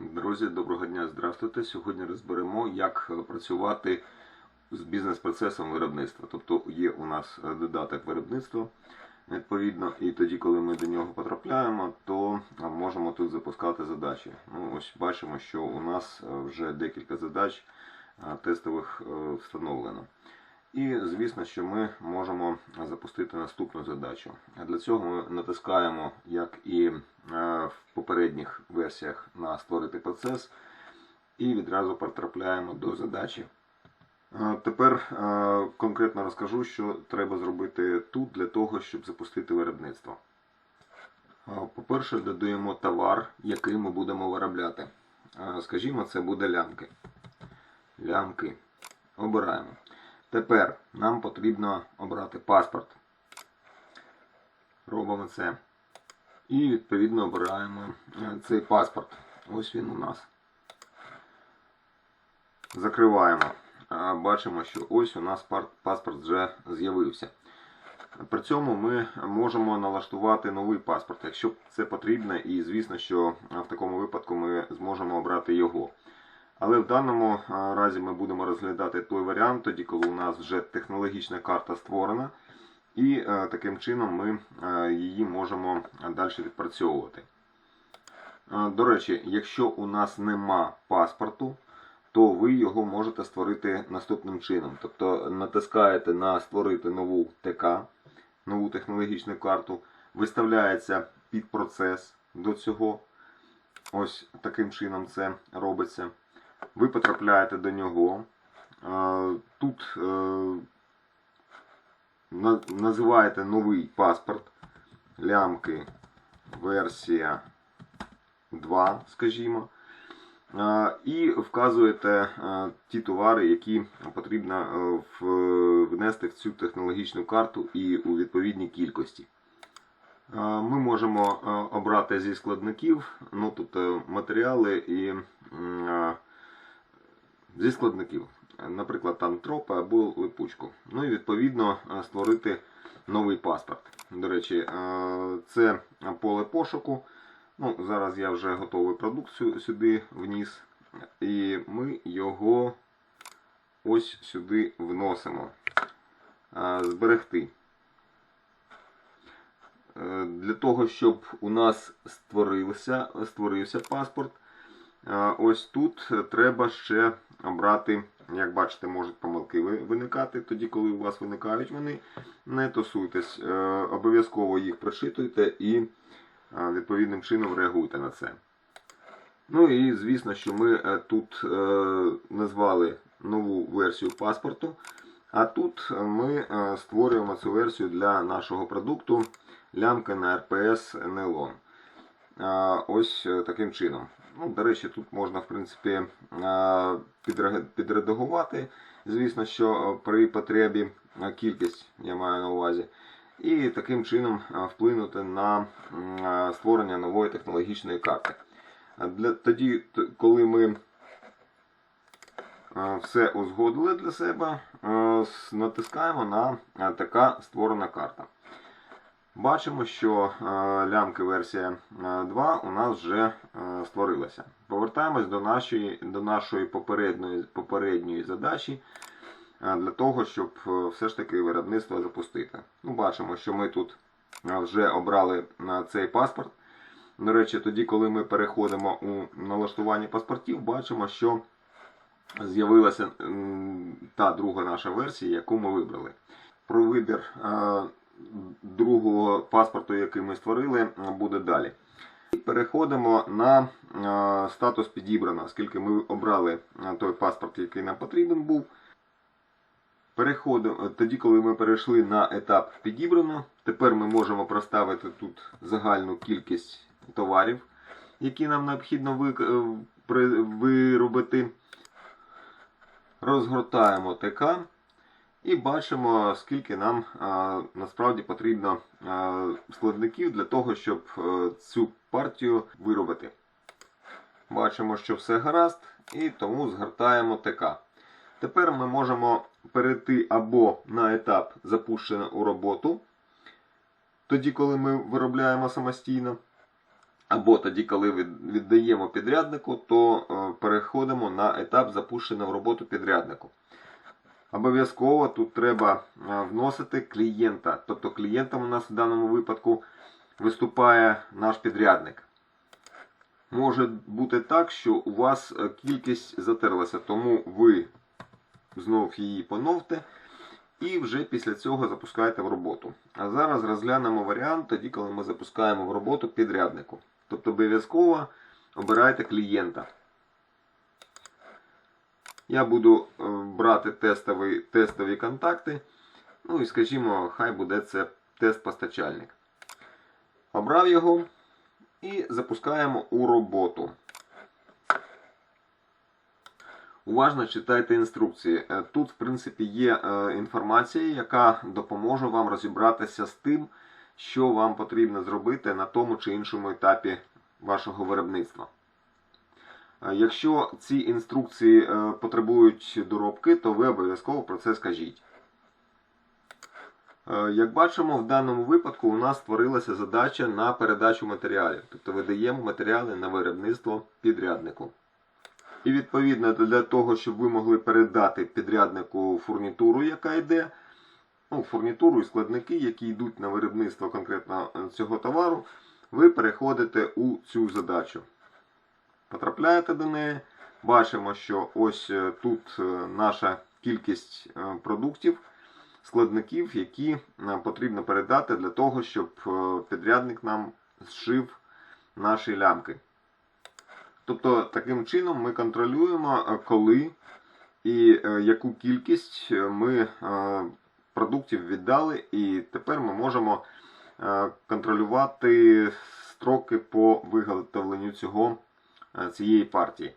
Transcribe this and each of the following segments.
Друзі, доброго дня, здравствуйте. Сьогодні розберемо, як е, працювати з бізнес-процесом виробництва. Тобто є у нас е, додаток виробництва, відповідно, і тоді, коли ми до нього потрапляємо, то е, можемо тут запускати задачі. Ну, ось бачимо, що у нас вже декілька задач тестових встановлено. І звісно, що ми можемо запустити наступну задачу. Для цього ми натискаємо, як і е, в попередніх версіях, на створити процес, і відразу потрапляємо до задачі. Е, Тепер е, конкретно розкажу, що треба зробити тут для того, щоб запустити виробництво. По-перше, додаємо товар, який ми будемо виробляти. Скажімо, це буде лямки. Лямки. Обираємо. Тепер нам потрібно обрати паспорт. Робимо це. І відповідно обираємо е, цей паспорт. Ось він у нас. Закриваємо. Бачимо, що ось у нас паспорт вже з'явився. При цьому ми можемо налаштувати новий паспорт, якщо це потрібно, і звісно, що в такому випадку ми зможемо обрати його. Але в даному разі ми будемо розглядати той варіант, тоді коли у нас вже технологічна карта створена, і е, таким чином ми е, її можемо далі відпрацьовувати. Е, До речі, якщо у нас нема паспорту, то ви його можете створити наступним чином. Тобто натискаєте на створити нову ТК, нову технологічну карту, виставляється під процес до цього. Ось таким чином це робиться. Ви потрапляєте до нього. Тут е, називаєте новий паспорт, лямки, версія 2, скажімо. І вказуєте е, ті товари, які потрібно е, внести в цю технологічну карту і у відповідній кількості. Ми можемо обрати зі складників, ну тобто матеріали і зі складників, наприклад, там тропи або липучку. Ну і відповідно е, створити новий паспорт. До речі, е, це поле пошуку. Ну, зараз я вже готовий продукт сюди вніс, і ми його ось сюди вносимо. Е, Зберегти. Для того, щоб у нас створився, створився паспорт, ось тут треба ще обрати, як бачите, можуть помилки виникати. Тоді, коли у вас виникають вони, не тусуйтесь, е, обов'язково їх прочитуйте і е, відповідним чином реагуйте на це. Ну і звісно, що ми е, тут назвали нову версію паспорту, а тут ми створюємо цю версію для нашого продукту лямка на РПС. Е, Ось таким чином. Ну, до речі, тут можна в принципі е, підредагувати. Звісно, що е, при потребі е, кількість я маю на увазі. І таким чином вплинути на створення нової технологічної карти. Для, тоді, коли ми все узгодили для себе, натискаємо на така створена карта. Бачимо, що е, лямки версія е, 2 у нас вже е, створилася. Повертаємось до нашої, до нашої попередньої, попередньої задачі е, для того, щоб е, все ж таки виробництво запустити. Ну, бачимо, що ми тут е, вже обрали е, цей паспорт. До речі, тоді, коли ми переходимо у налаштування паспортів, бачимо, що з'явилася та друга наша версія, яку ми вибрали. Про вибір е, другого паспорту, який ми створили, е, буде далі. Переходимо на е, статус підібрано, оскільки ми обрали е, той паспорт, який нам потрібен був. Переходимо, тоді, коли ми перейшли на етап підібрано, тепер ми можемо проставити тут загальну кількість товарів, які нам необхідно е, виробити. Розгортаємо ТК і бачимо, скільки нам насправді потрібно складників для того, щоб е, цю партію виробити. Бачимо, що все гаразд, і тому згортаємо ТК. Тепер ми можемо перейти або на етап запущено у роботу, тоді, коли ми виробляємо самостійно, або тоді, коли віддаємо підряднику, то е, переходимо на етап запущення в роботу підряднику. Обов'язково тут треба е, вносити клієнта. Тобто клієнтом у нас в даному випадку виступає наш підрядник. Може бути так, що у вас е, кількість затерлася, тому ви знов її поновте і вже після цього запускаєте в роботу. А зараз розглянемо варіант тоді, коли ми запускаємо в роботу підряднику. Тобто обов'язково обирайте клієнта. Я буду е, брати тестові, тестові контакти. Ну і скажімо, хай буде це тест-постачальник. Обрав його і запускаємо у роботу. Уважно читайте інструкції. Е, Тут, в принципі, є е, інформація, яка допоможе вам розібратися з тим, що вам потрібно зробити на тому чи іншому етапі вашого виробництва. Якщо ці інструкції е, потребують доробки, то ви обов'язково про це скажіть. Е, Як бачимо, в даному випадку у нас створилася задача на передачу матеріалів, тобто видаємо матеріали на виробництво підряднику. І відповідно для того, щоб ви могли передати підряднику фурнітуру, яка йде, ну, фурнітуру і складники, які йдуть на виробництво конкретно е, цього товару, ви переходите у цю задачу. Потрапляєте до неї, бачимо, що ось е, тут е, наша кількість е, продуктів, складників, які потрібно передати для того, щоб підрядник нам зшив наші лямки. Тобто таким чином ми контролюємо, коли і яку кількість ми продуктів віддали, і тепер ми можемо контролювати строки по виготовленню цього, е, цієї партії.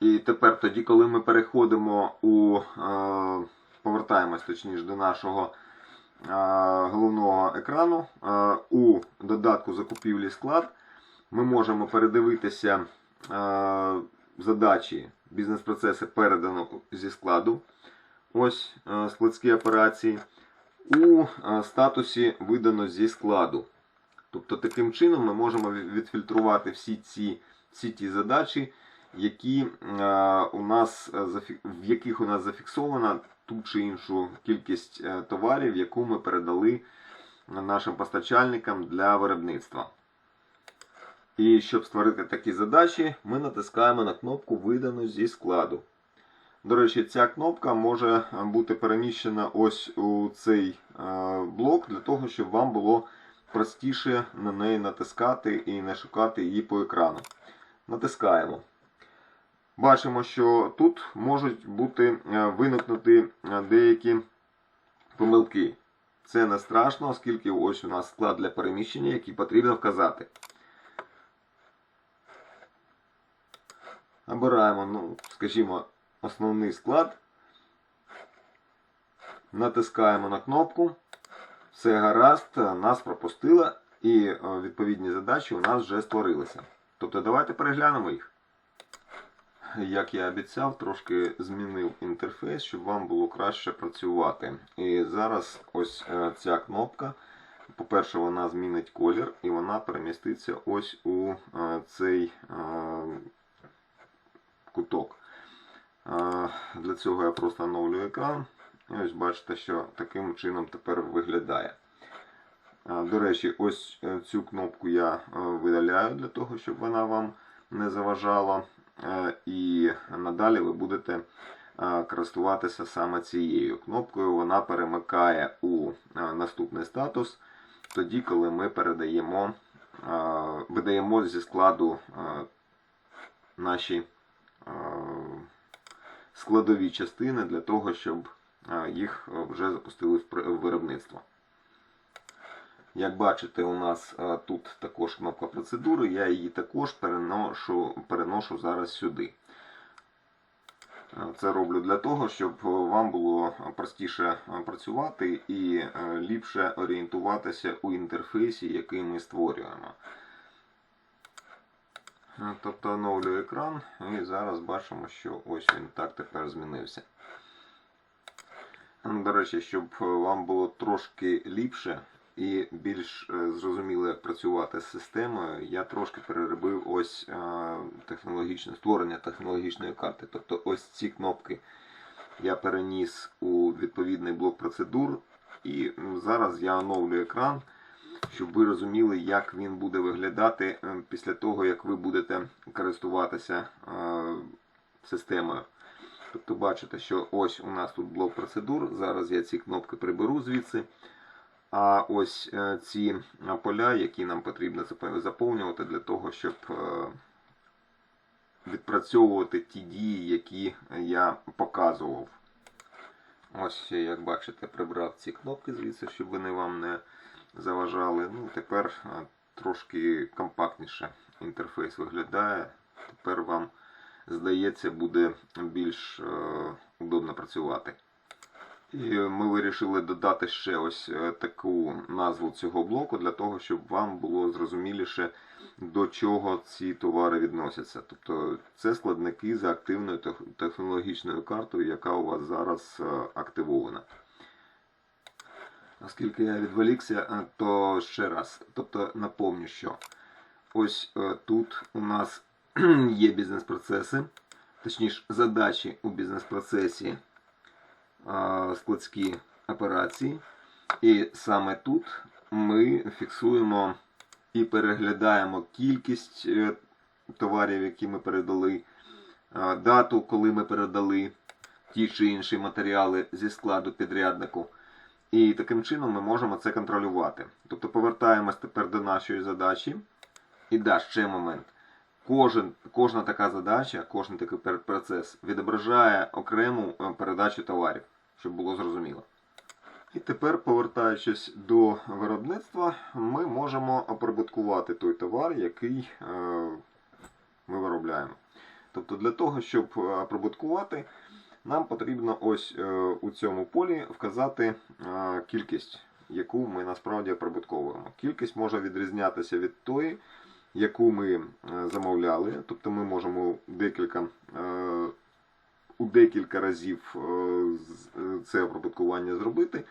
І тепер тоді, коли ми переходимо у е, повертаємось точніше до нашого е, головного екрану е, у додатку закупівлі склад ми можемо передивитися е, задачі, бізнес-процеси передано зі складу. Ось е, складські операції. У е, статусі видано зі складу. Тобто таким чином ми можемо відфільтрувати всі ці всі ті задачі, які, е, у нас, е, в яких у нас зафіксована ту чи іншу кількість е, товарів, яку ми передали нашим постачальникам для виробництва. І щоб створити такі задачі, ми натискаємо на кнопку Видано зі складу. До речі, ця кнопка може бути переміщена ось у цей блок для того, щоб вам було простіше на неї натискати і не шукати її по екрану. Натискаємо. Бачимо, що тут можуть бути е, виникнути е, деякі помилки. Це не страшно, оскільки ось у нас склад для переміщення, який потрібно вказати. Обираємо, ну, скажімо, основний склад. Натискаємо на кнопку. Все гаразд, нас пропустило і е, відповідні задачі у нас вже створилися. Тобто давайте переглянемо їх. Як я обіцяв, трошки змінив інтерфейс, щоб вам було краще працювати. І зараз ось е, ця кнопка. По-перше, вона змінить колір і вона переміститься ось у е, цей е, куток. Для цього я просто оновлюю екран. І ось бачите, що таким чином тепер виглядає. До речі, ось е, цю кнопку я е, видаляю для того, щоб вона вам не заважала. Е, І надалі ви будете користуватися саме цією кнопкою. Вона перемикає у наступний статус тоді, коли ми передаємо, видаємо зі складу наші складові частини для того, щоб їх вже запустили в виробництво. Як бачите, у нас е, тут також кнопка процедури, я її також переношу, переношу зараз сюди. Е, Це роблю для того, щоб вам було простіше е, працювати і ліпше орієнтуватися у інтерфейсі, який ми створюємо. Тобто оновлюю екран і зараз бачимо, що ось він так тепер змінився. До речі, щоб вам було трошки ліпше і більш е, зрозуміло, як працювати з системою, я трошки переробив ось е, технологічне створення технологічної карти. Тобто ось ці кнопки я переніс у відповідний блок процедур, і зараз я оновлюю екран, щоб ви розуміли, як він буде виглядати е, після того, як ви будете користуватися системою. Тобто бачите, що ось у нас тут блок процедур. Зараз я ці кнопки приберу звідси. А ось е, ці е, поля, які нам потрібно заповнювати для того, щоб е, відпрацьовувати ті дії, які я показував. Ось, як бачите, прибрав ці кнопки звідси, щоб вони вам не заважали. Ну, тепер трошки компактніше інтерфейс виглядає. Тепер вам, здається, буде більш удобно працювати. І ми вирішили додати ще ось е, таку назву цього блоку для того, щоб вам було зрозуміліше, до чого ці товари відносяться. Тобто це складники за активною технологічною картою, яка у вас зараз е, активована. Оскільки я відволікся, е, то ще раз, тобто напомню, що ось тут у нас є бізнес-процеси, точніше задачі у бізнес-процесі складські операції. І саме тут ми фіксуємо і переглядаємо кількість е, товарів, які ми передали, дату, коли ми передали ті чи інші матеріали зі складу підряднику. І таким чином ми можемо це контролювати. Тобто повертаємось тепер до нашої задачі. І да, ще момент. Кожен, кожна така задача, кожен такий процес відображає окрему е, передачу товарів, щоб було зрозуміло. І тепер, повертаючись до виробництва, ми можемо оприбуткувати той товар, який е, ми виробляємо. Тобто для того, щоб е, оприбуткувати, нам потрібно ось е, у цьому полі вказати кількість, яку ми насправді оприбутковуємо. Кількість може відрізнятися від тої, яку ми замовляли. Тобто ми можемо декілька, у декілька разів е, е, це оприбуткування зробити.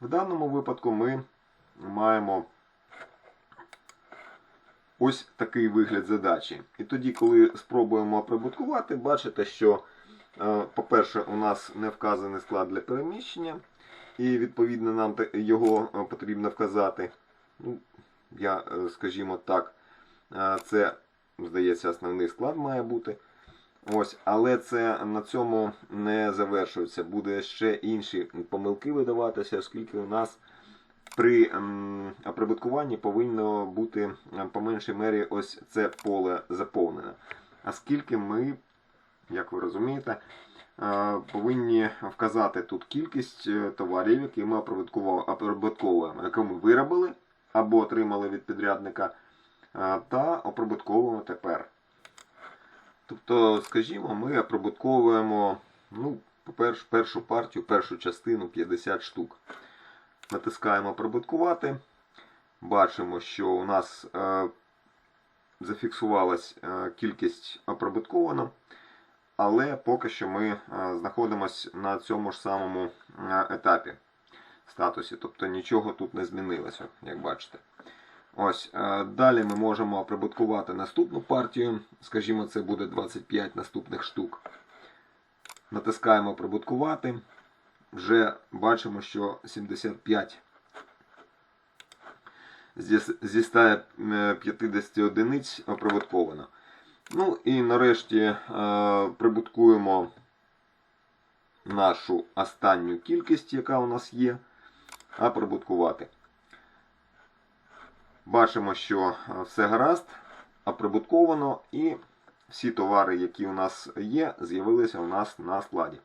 В даному випадку ми маємо ось такий вигляд задачі. І тоді, коли спробуємо оприбуткувати, бачите, що, е, по-перше, у нас не вказаний склад для переміщення, і відповідно нам його потрібно вказати. Ну, я, скажімо так, це, здається, основний склад має бути. Ось, але це на цьому не завершується. Буде ще інші помилки видаватися, оскільки у нас при ем, оприбуткуванні повинно бути е, по меншій мері ось це поле заповнене. Оскільки ми, як ви розумієте, е, повинні вказати тут кількість е, товарів, які ми оприбутковуємо, які ми виробили або отримали від підрядника, е, та оприбутковуємо тепер. Тобто, скажімо, ми оприбутковуємо ну, по-перше, першу партію, першу частину 50 штук. Натискаємо оприбуткувати. Бачимо, що у нас е, зафіксувалась е, кількість оприбутковано, але поки що ми е, знаходимося на цьому ж самому е, етапі статусі. Тобто нічого тут не змінилося, як бачите. Ось, е, далі ми можемо оприбуткувати наступну партію. Скажімо, це буде 25 наступних штук. Натискаємо оприбуткувати. Вже бачимо, що 75 зі, зі 150 одиниць оприбутковано. Ну і нарешті е, прибуткуємо нашу останню кількість, яка у нас є, а прибуткувати. Бачимо, що е, все гаразд, оприбутковано, і всі товари, які у нас є, з'явилися у нас на складі.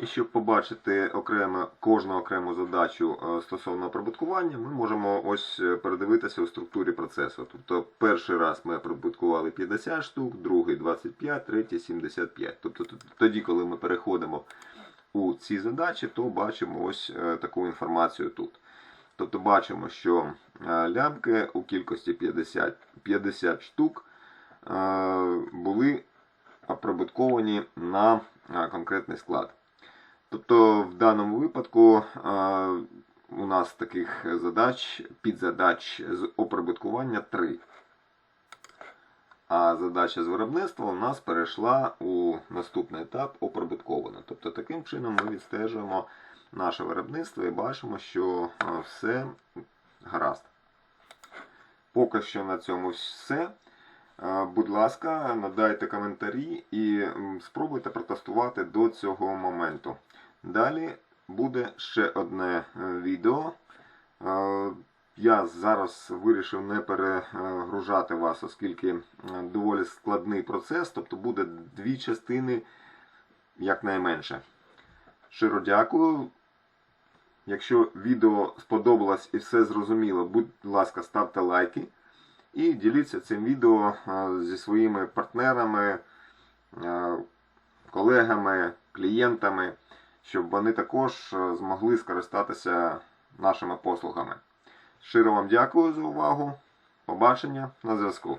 І щоб побачити окремо, кожну окрему задачу е, стосовно прибуткування, ми можемо ось е, передивитися у структурі процесу. Тобто перший раз ми прибуткували 50 штук, другий 25, третій 75. Тобто тоді, коли ми переходимо у ці задачі, то бачимо ось таку інформацію тут. Тобто бачимо, що е, лямки у кількості 50, 50 штук е, були оприбутковані на е, конкретний склад. Тобто в даному випадку у нас таких задач, підзадач з оприбуткування три. А задача з виробництва у нас перейшла у наступний етап оприбуткована. Тобто таким чином ми відстежуємо наше виробництво і бачимо, що е, все гаразд. Поки що на цьому все. Е, Будь ласка, надайте коментарі і спробуйте протестувати до цього моменту. Далі буде ще одне е, відео. Я зараз вирішив не перегружати вас, оскільки доволі складний процес, тобто буде дві частини якнайменше. Щиро дякую. Якщо відео сподобалось і все зрозуміло, будь ласка, ставте лайки і діліться цим відео е, зі своїми партнерами, е, колегами, клієнтами, щоб вони також е, змогли скористатися нашими послугами. Щиро вам дякую за увагу. Побачення на зв'язку.